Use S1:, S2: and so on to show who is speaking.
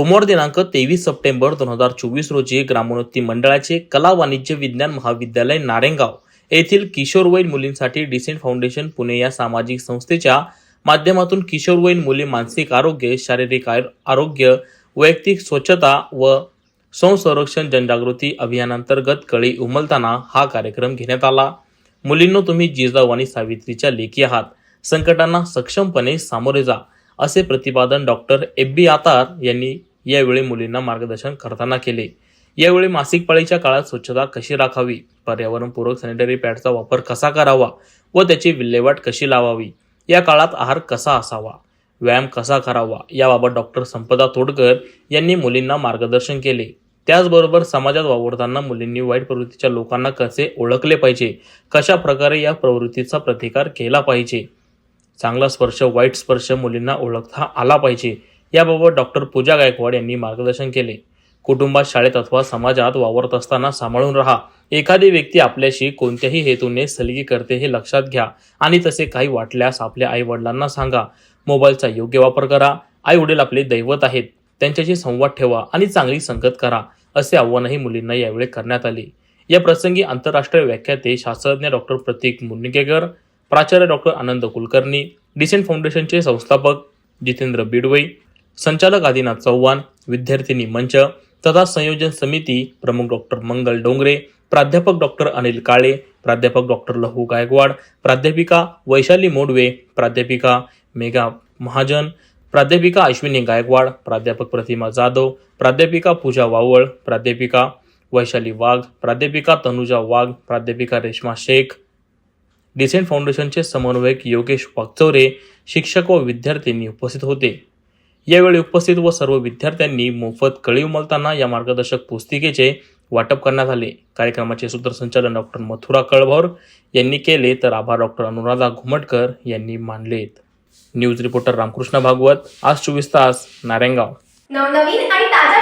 S1: सोमवार दिनांक तेवीस सप्टेंबर दोन हजार चोवीस रोजी ग्रामोन्नती मंडळाचे कला वाणिज्य विज्ञान महाविद्यालय नारेंगाव येथील किशोरवयीन मुलींसाठी डिसेंट फाउंडेशन पुणे या सामाजिक संस्थेच्या माध्यमातून किशोरवयीन मुले मानसिक आरोग्य शारीरिक आरोग्य वैयक्तिक स्वच्छता व संसंरक्षण जनजागृती अभियानांतर्गत कळी उमलताना हा कार्यक्रम घेण्यात आला. मुलींनो तुम्ही जिजाऊ आणि सावित्रीच्या लेखी आहात. संकटांना सक्षमपणे सामोरे जा असे प्रतिपादन डॉक्टर एफ बी आतार यांनी यावेळी मुलींना मार्गदर्शन करताना केले. यावेळी मासिक पाळीच्या काळात स्वच्छता कशी राखावी? पर्यावरणपूरक सॅनिटरी पॅडचा वापर कसा करावा? व त्याची विल्हेवाट कशी लावावी? या काळात आहार कसा असावा? व्यायाम कसा करावा? याबाबत डॉक्टर संपदा तोडकर यांनी मुलींना मार्गदर्शन केले. त्याचबरोबर समाजात वावरताना मुलींनी वाईट प्रवृत्तीच्या लोकांना कसे ओळखले पाहिजे? कशा प्रकारे या प्रवृत्तीचा प्रतिकार केला पाहिजे? चांगला स्पर्श वाईट स्पर्श मुलींना ओळखता आला पाहिजे. याबाबत डॉक्टर पूजा गायकवाड यांनी मार्गदर्शन केले. कुटुंबात शाळेत अथवा समाजात वावरत असताना सांभाळून राहा. एखादी व्यक्ती आपल्याशी कोणत्याही हेतूने सलगी करते हे लक्षात घ्या आणि तसे काही वाटल्यास आपल्या आई वडिलांना सांगा. मोबाईलचा योग्य वापर करा. आई वडील आपले दैवत आहेत. त्यांच्याशी संवाद ठेवा आणि चांगली संगत करा असे आव्हानही मुलींना यावेळी करण्यात आले. या प्रसंगी आंतरराष्ट्रीय व्याख्याते शास्त्रज्ञ डॉक्टर प्रतीक मुनगेकर प्राचार्य डॉक्टर आनंद कुलकर्णी डिसेंट फाउंडेशनचे संस्थापक जितेंद्र बिडवई संचालक आदिनाथ चव्हाण विद्यार्थिनी मंच तथा संयोजन समिती प्रमुख डॉक्टर मंगल डोंगरे प्राध्यापक डॉक्टर अनिल काळे प्राध्यापक डॉक्टर लहू गायकवाड प्राध्यापिका वैशाली मोडवे प्राध्यापिका मेघा महाजन प्राध्यापिका अश्विनी गायकवाड प्राध्यापक प्रतिमा जाधव प्राध्यापिका पूजा वावळ प्राध्यापिका वैशाली वाघ प्राध्यापिका तनुजा वाघ प्राध्यापिका रेश्मा शेख डिसेंट फाउंडेशनचे समन्वयक योगेश वागचौरे शिक्षक व विद्यार्थ्यांनी उपस्थित होते. यावेळी उपस्थित व सर्व विद्यार्थ्यांनी मोफत कळी उमलताना या मार्गदर्शक पुस्तिकेचे वाटप करण्यात आले. कार्यक्रमाचे सूत्रसंचालन डॉक्टर मथुरा कळभौर यांनी केले तर आभार डॉक्टर अनुराधा घुमटकर यांनी मानलेत. न्यूज रिपोर्टर रामकृष्ण भागवत आज चोवीस तास नारायणगाव.
S2: नवनवीन आणि ताज्या